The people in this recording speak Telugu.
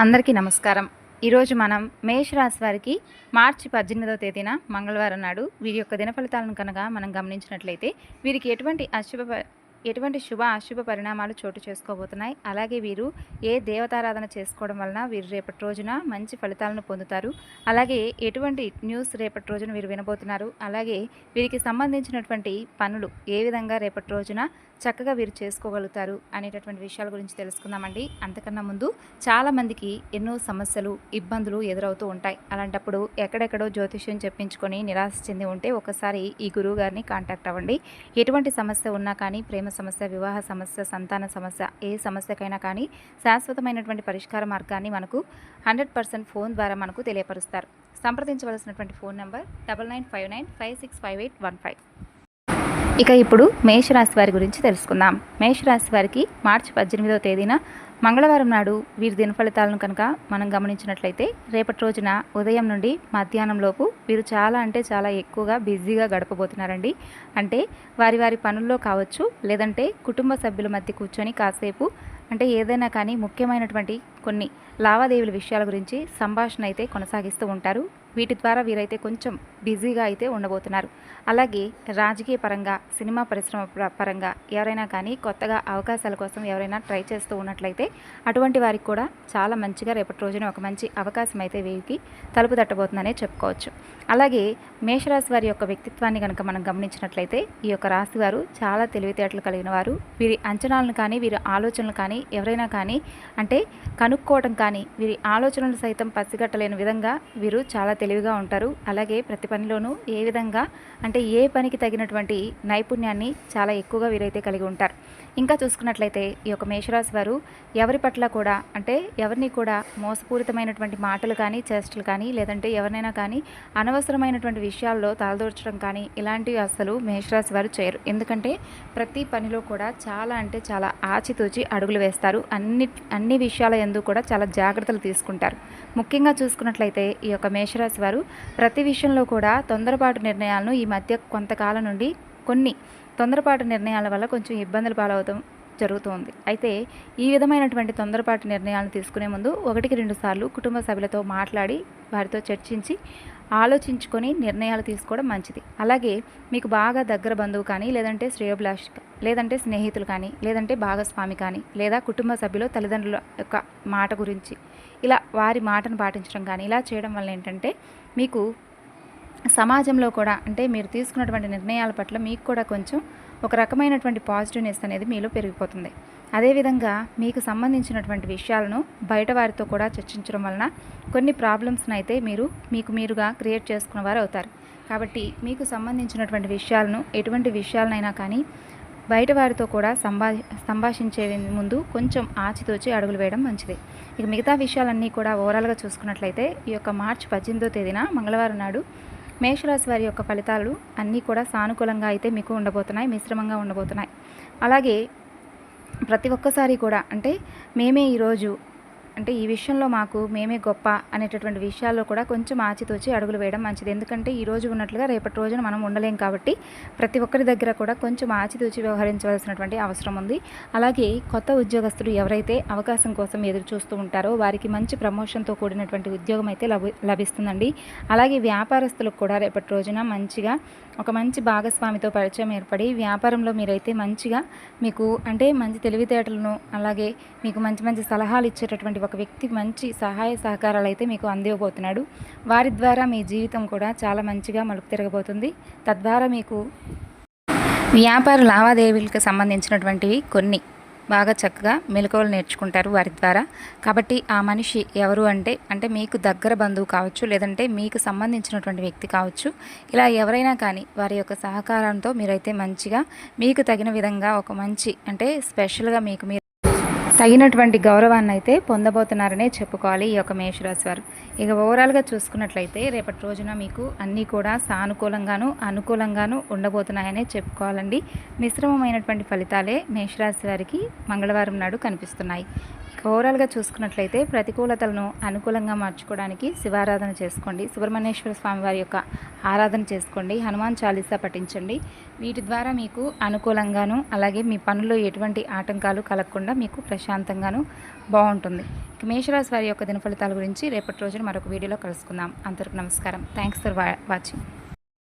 అందరికీ నమస్కారం. ఈరోజు మనం మేషరాశి వారికి మార్చి పద్దెనిమిదవ తేదీన మంగళవారం నాడు వీరి యొక్క దిన ఫలితాలను కనుక మనం గమనించినట్లయితే వీరికి ఎటువంటి అశుభ ఎటువంటి శుభ అశుభ పరిణామాలు చోటు చేసుకోబోతున్నాయి. అలాగే వీరు ఏ దేవతారాధన చేసుకోవడం వలన వీరు రేపటి రోజున మంచి ఫలితాలను పొందుతారు. అలాగే ఎటువంటి న్యూస్ రేపటి రోజున వీరు వినబోతున్నారు. అలాగే వీరికి సంబంధించినటువంటి పనులు ఏ విధంగా రేపటి రోజున చక్కగా వీరు చేసుకోగలుగుతారు అనేటటువంటి విషయాల గురించి తెలుసుకుందామండి. అంతకన్నా ముందు చాలామందికి ఎన్నో సమస్యలు ఇబ్బందులు ఎదురవుతూ ఉంటాయి. అలాంటప్పుడు ఎక్కడెక్కడో జ్యోతిష్యం చెప్పించుకొని నిరాశ చెంది ఉంటే ఒకసారి ఈ గురువు గారిని కాంటాక్ట్ అవ్వండి. ఎటువంటి సమస్య ఉన్నా కానీ ప్రేమ సమస్య వివాహ సమస్య సంతాన సమస్య ఏ సమస్యకైనా కానీ శాశ్వతమైనటువంటి పరిష్కార మార్గాన్ని మనకు హండ్రెడ్ పర్సెంట్ ఫోన్ ద్వారా మనకు తెలియపరుస్తారు. సంప్రదించవలసినటువంటి phone number double nine five nine five six five eight one five. ఇక ఇప్పుడు మేషరాశి వారి గురించి తెలుసుకుందాం. మేషరాశి వారికి మార్చి పద్దెనిమిదవ తేదీన మంగళవారం నాడు వీరి దిన ఫలితాలను కనుక మనం గమనించినట్లయితే రేపటి రోజున ఉదయం నుండి మధ్యాహ్నం లోపు వీరు చాలా అంటే చాలా ఎక్కువగా బిజీగా గడపబోతున్నారండి. అంటే వారి వారి పనుల్లో కావచ్చు లేదంటే కుటుంబ సభ్యుల మధ్య కూర్చొని కాసేపు అంటే ఏదైనా కానీ ముఖ్యమైనటువంటి కొన్ని లావాదేవీల విషయాల గురించి సంభాషణ అయితే కొనసాగిస్తూ ఉంటారు. వీటి ద్వారా వీరైతే కొంచెం బిజీగా అయితే ఉండబోతున్నారు. అలాగే రాజకీయ పరంగా సినిమా పరిశ్రమ పరంగా ఎవరైనా కానీ కొత్తగా అవకాశాల కోసం ఎవరైనా ట్రై చేస్తూ ఉన్నట్లయితే అటువంటి వారికి కూడా చాలా మంచిగా రేపటి రోజున ఒక మంచి అవకాశం అయితే వీరికి తలుపు తట్టబోతుందనే చెప్పుకోవచ్చు. అలాగే మేషరాశి వారి యొక్క వ్యక్తిత్వాన్ని కనుక మనం గమనించినట్లయితే ఈ యొక్క రాశి వారు చాలా తెలివితేటలు కలిగిన వారు. వీరి అంచనాలను కానీ వీరి ఆలోచనలు కానీ ఎవరైనా కానీ అంటే కనుక్కోవడం కానీ వీరి ఆలోచనలు సైతం పసిగట్టలేని విధంగా వీరు చాలా తెలివిగా ఉంటారు. అలాగే ప్రతి పనిలోనూ ఏ విధంగా అంటే ఏ పనికి తగినటువంటి నైపుణ్యాన్ని చాలా ఎక్కువగా వీరైతే కలిగి ఉంటారు. ఇంకా చూసుకున్నట్లయితే ఈ యొక్క మేషరాశి వారు ఎవరి పట్ల కూడా అంటే ఎవరిని కూడా మోసపూరితమైనటువంటి మాటలు కానీ చేష్టలు కానీ లేదంటే ఎవరినైనా కానీ అనవసరమైనటువంటి విషయాల్లో తలదూర్చడం కానీ ఇలాంటివి అసలు మేషరాశి వారు చేయరు. ఎందుకంటే ప్రతి పనిలో కూడా చాలా అంటే చాలా ఆచితూచి అడుగులు వేస్తారు అన్ని అన్ని విషయాల ఎందు కూడా చాలా జాగ్రత్తలు తీసుకుంటారు. ముఖ్యంగా చూసుకున్నట్లయితే ఈ యొక్క మేషరాశి వారు ప్రతి విషయంలో కూడా తొందరపాటు నిర్ణయాలను ఈ మధ్య కొంతకాలం నుండి కొన్ని తొందరపాటు నిర్ణయాల వల్ల కొంచెం ఇబ్బందులు పాలవుతాం జరుగుతుంది. అయితే ఈ విధమైనటువంటి తొందరపాటు నిర్ణయాలను తీసుకునే ముందు ఒకటికి రెండు సార్లు కుటుంబ సభ్యులతో మాట్లాడి వారితో చర్చించి ఆలోచించుకొని నిర్ణయాలు తీసుకోవడం మంచిది. అలాగే మీకు బాగా దగ్గర బంధువు కానీ లేదంటే శ్రేయోభిలాష్ లేదంటే స్నేహితులు కానీ లేదంటే భాగస్వామి కానీ లేదా కుటుంబ సభ్యులు తల్లిదండ్రుల యొక్క మాట గురించి ఇలా వారి మాటను పాటించడం కానీ ఇలా చేయడం వల్ల ఏంటంటే మీకు సమాజంలో కూడా అంటే మీరు తీసుకున్నటువంటి నిర్ణయాల పట్ల మీకు కూడా కొంచెం ఒక రకమైనటువంటి పాజిటివ్నెస్ అనేది మీలో పెరిగిపోతుంది. అదేవిధంగా మీకు సంబంధించినటువంటి విషయాలను బయట వారితో కూడా చర్చించడం వలన కొన్ని ప్రాబ్లమ్స్ని అయితే మీరు మీకు మీరుగా క్రియేట్ చేసుకున్న వారు అవుతారు. కాబట్టి మీకు సంబంధించినటువంటి విషయాలను ఎటువంటి విషయాలనైనా కానీ బయట వారితో కూడా సంభా సంభాషించే ముందు కొంచెం ఆచితూచి అడుగులు వేయడం మంచిది. ఇక మిగతా విషయాలన్నీ కూడా ఓవరాల్గా చూసుకున్నట్లయితే ఈ యొక్క మార్చి పద్దెనిమిదో తేదీన మంగళవారం నాడు మేషరాశి వారి యొక్క ఫలితాలు అన్నీ కూడా సానుకూలంగా అయితే మీకు ఉండబోతున్నాయి మిశ్రమంగా ఉండబోతున్నాయి. అలాగే ప్రతి ఒక్కసారి కూడా అంటే మేమే ఈరోజు అంటే ఈ విషయంలో మాకు మేమే గొప్ప అనేటటువంటి విషయాల్లో కూడా కొంచెం ఆచితూచి అడుగులు వేయడం మంచిది. ఎందుకంటే ఈ రోజు ఉన్నట్లుగా రేపటి రోజున మనం ఉండలేం కాబట్టి ప్రతి ఒక్కరి దగ్గర కూడా కొంచెం ఆచితూచి వ్యవహరించవలసినటువంటి అవసరం ఉంది. అలాగే కొత్త ఉద్యోగస్తులు ఎవరైతే అవకాశం కోసం ఎదురు చూస్తూ ఉంటారో వారికి మంచి ప్రమోషన్తో కూడినటువంటి ఉద్యోగం అయితే లభి లభిస్తుందండి. అలాగే వ్యాపారస్తులకు కూడా రేపటి రోజున మంచిగా ఒక మంచి భాగస్వామితో పరిచయం ఏర్పడి వ్యాపారంలో మీరైతే మంచిగా మీకు అంటే మంచి తెలివితేటలను అలాగే మీకు మంచి మంచి సలహాలు ఇచ్చేటటువంటి ఒక వ్యక్తి మంచి సహాయ సహకారాలు అయితే మీకు అందివ్వబోతున్నాడు. వారి ద్వారా మీ జీవితం కూడా చాలా మంచిగా మలుపు తిరగబోతుంది. తద్వారా మీకు వ్యాపార లావాదేవీలకు సంబంధించినటువంటివి కొన్ని బాగా చక్కగా మెలకువలు నేర్చుకుంటారు వారి ద్వారా. కాబట్టి ఆ మనిషి ఎవరు అంటే అంటే మీకు దగ్గర బంధువు కావచ్చు లేదంటే మీకు సంబంధించినటువంటి వ్యక్తి కావచ్చు ఇలా ఎవరైనా కానీ వారి యొక్క సహకారంతో మీరైతే మంచిగా మీకు తగిన విధంగా ఒక మంచి అంటే స్పెషల్గా మీకు మీరు తగినటువంటి గౌరవాన్ని అయితే పొందబోతున్నారనే చెప్పుకోవాలి ఈ యొక్క మేషరాశి వారు. ఇక ఓవరాల్గా చూసుకున్నట్లయితే రేపటి రోజున మీకు అన్నీ కూడా సానుకూలంగాను అనుకూలంగాను ఉండబోతున్నాయనే చెప్పుకోవాలండి. మిశ్రమమైనటువంటి ఫలితాలే మేషరాశి వారికి మంగళవారం నాడు కనిపిస్తున్నాయి. ఓవరాల్గా చూసుకున్నట్లయితే ప్రతికూలతలను అనుకూలంగా మార్చుకోవడానికి శివారాధన చేసుకోండి. సుబ్రహ్మణ్యేశ్వర స్వామి వారి యొక్క ఆరాధన చేసుకోండి. హనుమాన్ చాలీసా పఠించండి. వీటి ద్వారా మీకు అనుకూలంగాను అలాగే మీ పనుల్లో ఎటువంటి ఆటంకాలు కలగకుండా మీకు ప్రశాంతంగాను బాగుంటుంది. మేషరాశి వారి యొక్క దిన ఫలితాల గురించి రేపటి రోజున మరొక వీడియోలో కలుసుకుందాం. అందరికీ నమస్కారం. Thanks for watching.